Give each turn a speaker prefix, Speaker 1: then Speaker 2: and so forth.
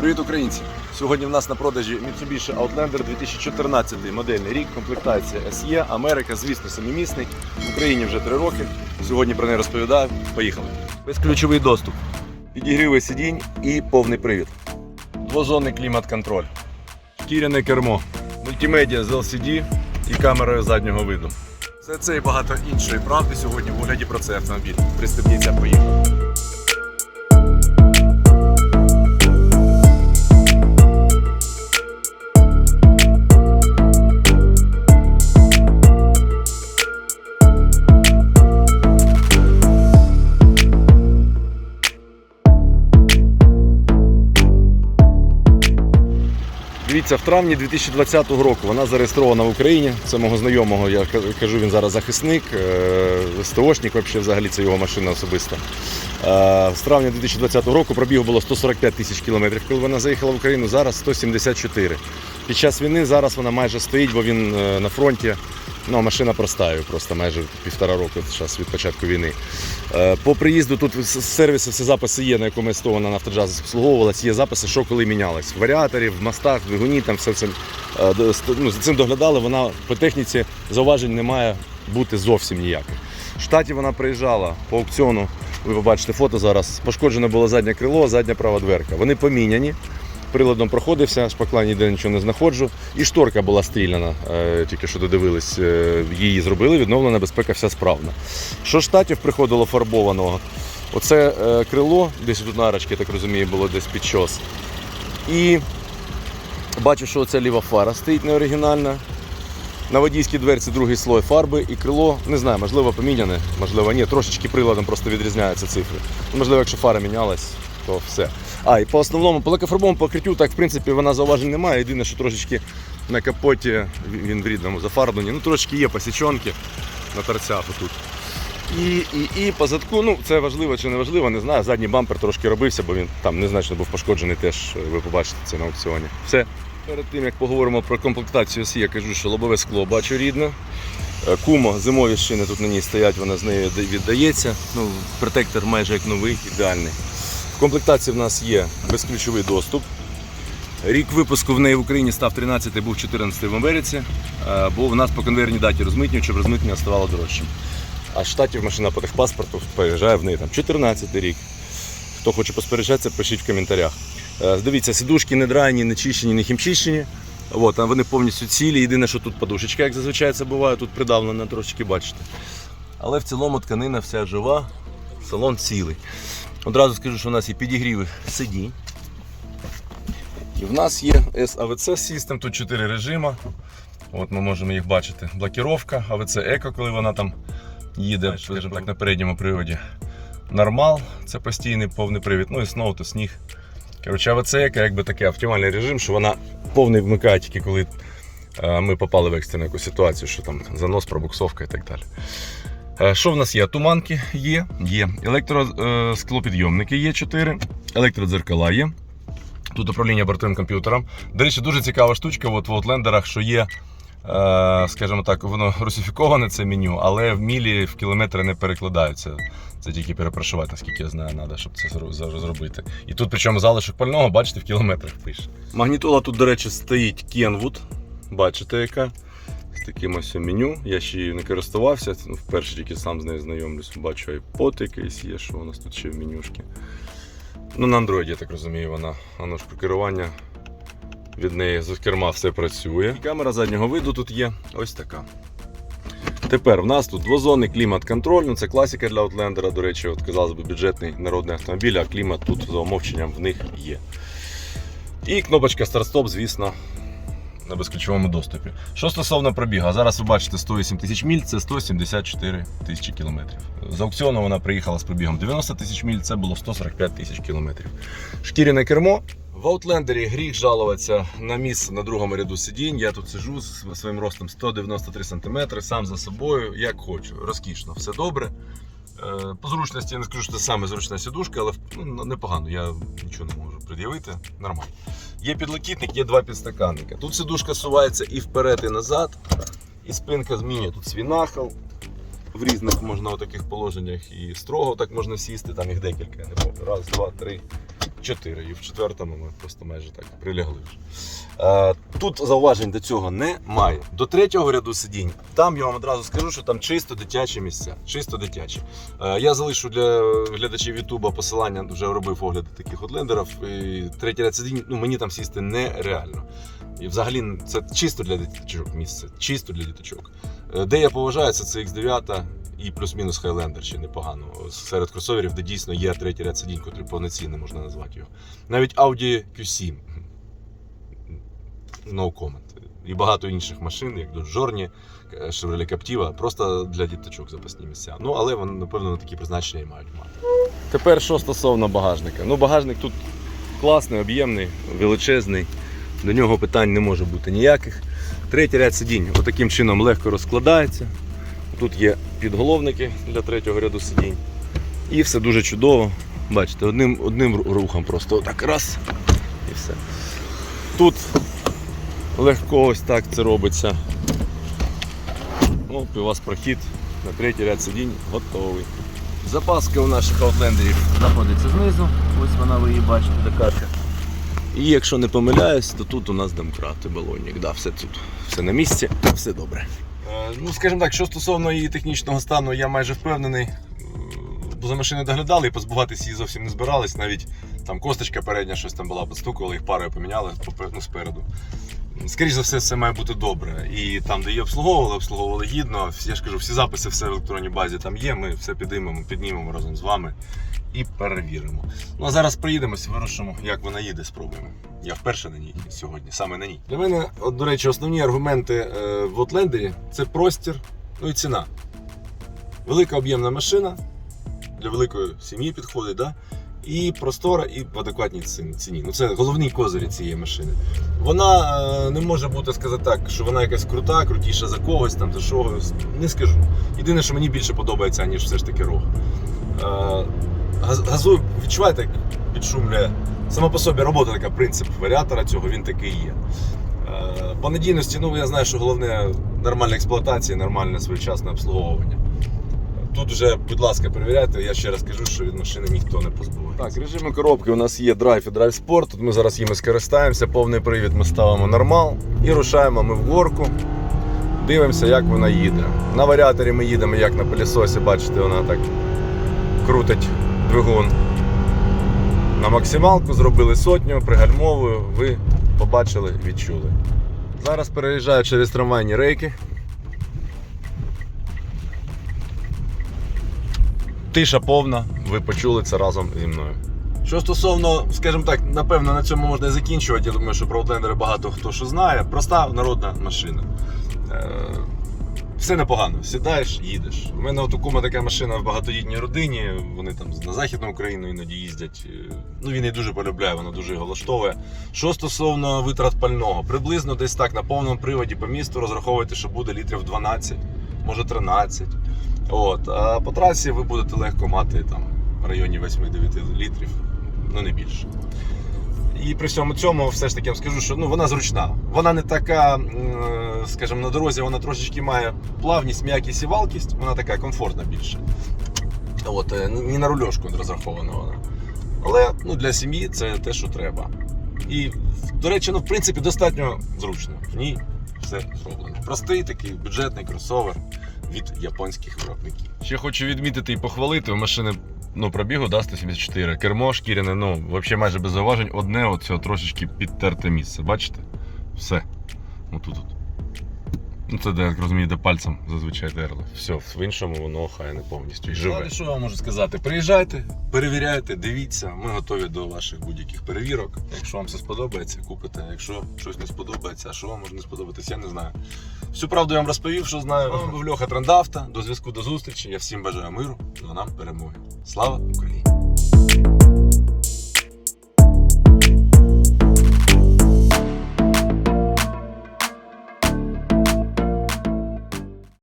Speaker 1: Привіт, українці! Сьогодні в нас на продажі Mitsubishi Outlander 2014 модельний рік, комплектація SE, Америка, звісно, семимісний. В Україні вже 3 роки. Сьогодні про неї розповідаю. Поїхали. Безключовий доступ, підігріви сидінь і повний привід. Двозонний клімат-контроль, шкіряне кермо, мультимедіа з LCD і камерою заднього виду. Все це і багато іншої правди сьогодні в огляді про цей автомобіль. Пристебніться, поїхали. Дивіться, в травні 2020 року вона зареєстрована в Україні. Це мого знайомого, я кажу, він зараз захисник, е, СТОшник, взагалі це його машина особиста. Е, З травня 2020 року пробігу було 145 тисяч кілометрів, коли вона заїхала в Україну, зараз 174. Під час війни зараз вона майже стоїть, бо він е, на фронті. Ну, машина простає просто майже півтора року зараз від початку війни. Е, По приїзду тут сервіси, всі записи є, на якому СТО вона на автоджаз обслуговувалась, є записи, що коли мінялось. Варіаторі, в мостах, двигуні, там все це е, ну, за цим доглядали. Вона по техніці зауважень не має бути зовсім ніяких. В штаті вона приїжджала по аукціону. Ви побачите фото зараз. Пошкоджено було заднє крило, задня права дверка. Вони поміняні. Приладом проходився, шпакла ніде нічого не знаходжу. І шторка була стріляна, е, тільки що додивились, е, її зробили, відновлена безпека вся справна. Що штатів приходило фарбованого? Оце е, крило, десь тут нарочки, так розумію, було десь під щось. І бачу, що оця ліва фара стоїть неоригінальна. На водійській дверці другий слой фарби і крило, не знаю, можливо, поміняне, можливо, ні. Трошечки приладом просто відрізняються цифри. Можливо, якщо фара мінялась, то все. А, і по основному, по лакофарбовому покриттю, так, в принципі, вона зауважень немає. Єдине, що трошечки на капоті він в рідному зафарблені. Ну, трошки є посічонки на торцях отут. І, і, і по задку, ну це важливо чи не важливо, не знаю. Задній бампер трошки робився, бо він там незначно був пошкоджений теж, ви побачите це на аукціоні. Все. Перед тим як поговоримо про комплектацію осі, я кажу, що лобове скло бачу рідне. Е, Кумо, зимові шини тут на ній стоять, вона з нею віддається. Ну, протектор майже як новий, ідеальний. В комплектації в нас є безключовий доступ. Рік випуску в неї в Україні став 13-й, був 14-й в Америці, е, бо в нас по конвейерній даті розмитнюють, щоб розмитнення ставало дорожчим. А штатів машина по техпаспорту переїжджає в неї там 14 рік. Хто хоче посперечатися, пишіть в коментарях. Е, Дивіться, сидушки не драні, не чищені, не хімчищені. От, а вони повністю цілі. Єдине, що тут подушечка, як зазвичай це буває, тут придавлена трошечки, бачите. Але в цілому тканина вся жива, салон цілий. Одразу скажу, що у нас є підігріви сидінь. І в нас є SAVC System, тут 4 режима. От ми можемо їх бачити. Блокіровка, AVC Eco, коли вона там їде, скажімо так, на передньому приводі. Нормал, це постійний повний привід. Ну і Snow, то сніг. Коротше, AVC Eco якби такий оптимальний режим, що вона повний вмикає тільки коли е, ми попали в екстрену якусь ситуацію, що там занос, пробуксовка і так далі. Е, Що в нас є? Туманки є, є. Електросклопідйомники є 4, електродзеркала є. Тут управління бортовим комп'ютером. До речі, дуже цікава штучка от в Outlander'ах, що є, е, скажімо так, воно русифіковане це меню, але в мілі в кілометри не перекладаються. Це тільки перепрошувати, наскільки я знаю, треба, щоб це зро- зро- зробити. І тут, причому залишок пального, бачите, в кілометрах пише. Магнітола тут, до речі, стоїть Kenwood. Бачите, яка. З таким ось меню. Я ще її не користувався. ну, Вперше тільки сам з нею знайомлюсь. Бачу iPod якийсь є, що у нас тут ще в менюшки. Ну, на Android, я так розумію, вона. Воно ж керування від неї з керма все працює. І камера заднього виду тут є ось така. Тепер в нас тут двозонний клімат-контроль. Ну, це класика для Outlander, до речі, от, казалось би, бюджетний народний автомобіль, а клімат тут за умовченням в них є. І кнопочка старт-стоп, звісно, на безключовому доступі. Що стосовно пробігу, зараз ви бачите 108 тисяч міль, це 174 тисячі кілометрів. З аукціону вона приїхала з пробігом 90 тисяч міль, це було 145 тисяч кілометрів. Шкіряне кермо. В Outlander гріх жалуватися на місце на другому ряду сидінь. Я тут сиджу з своїм ростом 193 см, сам за собою, як хочу. Розкішно, все добре. Е, По зручності я не скажу, що це саме зручна сідушка, але ну, непогано, я нічого не можу пред'явити. Нормально. Є підлокітник, є два підстаканника. Тут сидушка сувається і вперед, і назад. І спинка змінює тут свій нахил. В різних можна у таких положеннях і строго так можна сісти, там їх декілька. Раз, два, три, чотири. І в четвертому ми просто майже так прилягли вже. Е, Тут зауважень до цього немає. До третього ряду сидінь, там я вам одразу скажу, що там чисто дитячі місця. Чисто дитячі. Е, Я залишу для глядачів Ютуба посилання, вже робив огляди таких от лендерів. І третій ряд сидінь, ну мені там сісти нереально. І взагалі це чисто для діточок місце. Чисто для діточок. Е, Де я поважаю, це CX9 і плюс-мінус Highlander ще непогано. Серед кросоверів, де дійсно є третій ряд сидінь, котрий повноцінно можна назвати його. Навіть Audi Q7. No comment. І багато інших машин, як до Жорні, Chevrolet Captiva, просто для діточок запасні місця. Ну, але вони, напевно, на такі призначення і мають мати. Тепер що стосовно багажника. Ну, багажник тут класний, об'ємний, величезний. До нього питань не може бути ніяких. Третій ряд сидінь отаким чином легко розкладається. Тут є підголовники для третього ряду сидінь. І все дуже чудово. Бачите, одним, одним рухом просто отак раз і все. Тут легко ось так це робиться. Оп, у вас прохід на третій ряд сидінь готовий. Запаска у наших аутлендерів знаходиться знизу. Ось вона ви її бачите, докатка. І якщо не помиляюсь, то тут у нас домкрат і балонник. Да, все тут, все на місці, все добре. Ну, скажімо так, що стосовно її технічного стану, я майже впевнений. Е, Бо за машини доглядали і позбуватися її зовсім не збирались. Навіть там косточка передня щось там була, підстукували, їх парою поміняли ну, спереду. Скоріше за все, все має бути добре. І там, де її обслуговували, обслуговували гідно. Я ж кажу, всі записи, все в електронній базі там є. Ми все підіймемо, піднімемо разом з вами і перевіримо. Ну а зараз приїдемось, вирушимо, як вона їде, спробуємо. Я вперше на ній сьогодні, саме на ній. Для мене, от, до речі, основні аргументи е, в Outlander – це простір, ну і ціна. Велика об'ємна машина для великої сім'ї підходить, да? І простора, і в адекватній ціні. Ну, це головні козирі цієї машини. Вона е, не може бути сказати так, що вона якась крута, крутіша за когось, там, за чогось. Не скажу. Єдине, що мені більше подобається, ніж все ж таки рог. Е, газу відчуваєте, як підшумлює. Сама по собі робота така, принцип варіатора цього, він такий є. Е, По надійності, ну я знаю, що головне нормальна експлуатація, нормальне своєчасне обслуговування. Тут вже, будь ласка, перевіряйте, я ще раз кажу, що від машини ніхто не позбувається. Так, режими коробки у нас є драйв і драйв спорт. Тут ми зараз їми скористаємося. Повний привід ми ставимо нормал і рушаємо ми в горку. Дивимося, як вона їде. На варіаторі ми їдемо, як на пилісосі, бачите, вона так крутить двигун. На максималку зробили сотню, пригальмовую, ви побачили, відчули. Зараз переїжджаю через трамвайні рейки. Тиша повна, ви почули це разом зі мною. Що стосовно, скажімо так, напевно, на цьому можна і закінчувати. Я думаю, що про Outlander багато хто що знає. Проста народна машина. Е, все непогано. Сідаєш, їдеш. У мене от у кума така машина в багатодітній родині. Вони там на Західну Україну іноді їздять. Е, Ну він її дуже полюбляє, вона дуже його влаштовує. Що стосовно витрат пального, приблизно десь так на повному приводі по місту розраховуйте, що буде літрів 12, може 13. От, а по трасі ви будете легко мати там в районі 8-9 літрів, ну не більше. І при всьому цьому все ж таки я вам скажу, що ну, вона зручна. Вона не така, е, скажімо, на дорозі вона трошечки має плавність, м'якість і валкість, вона така комфортна більше. От, не на рульошку розрахована вона. Але ну, для сім'ї це те, що треба. І, до речі, ну, в принципі, достатньо зручно. В ній все зроблено. Простий такий бюджетний кросовер від японських виробників. Ще хочу відмітити і похвалити. У машини ну, пробігу да, 174. Кермо шкіряне, ну, взагалі майже без зауважень. Одне оце трошечки підтерте місце. Бачите? Все. Отут. от. Ну, це, де, як розумію, де пальцем зазвичай дерли. Все, в іншому воно хай не повністю і живе. Далі що я вам можу сказати? Приїжджайте, перевіряйте, дивіться. Ми готові до ваших будь-яких перевірок. Якщо вам все сподобається, купите. Якщо щось не сподобається, а що вам може не сподобатися, я не знаю. Всю правду я вам розповів, що знаю. З вами був Льоха Трендавта. До зв'язку, до зустрічі. Я всім бажаю миру, ну а нам перемоги. Слава Україні!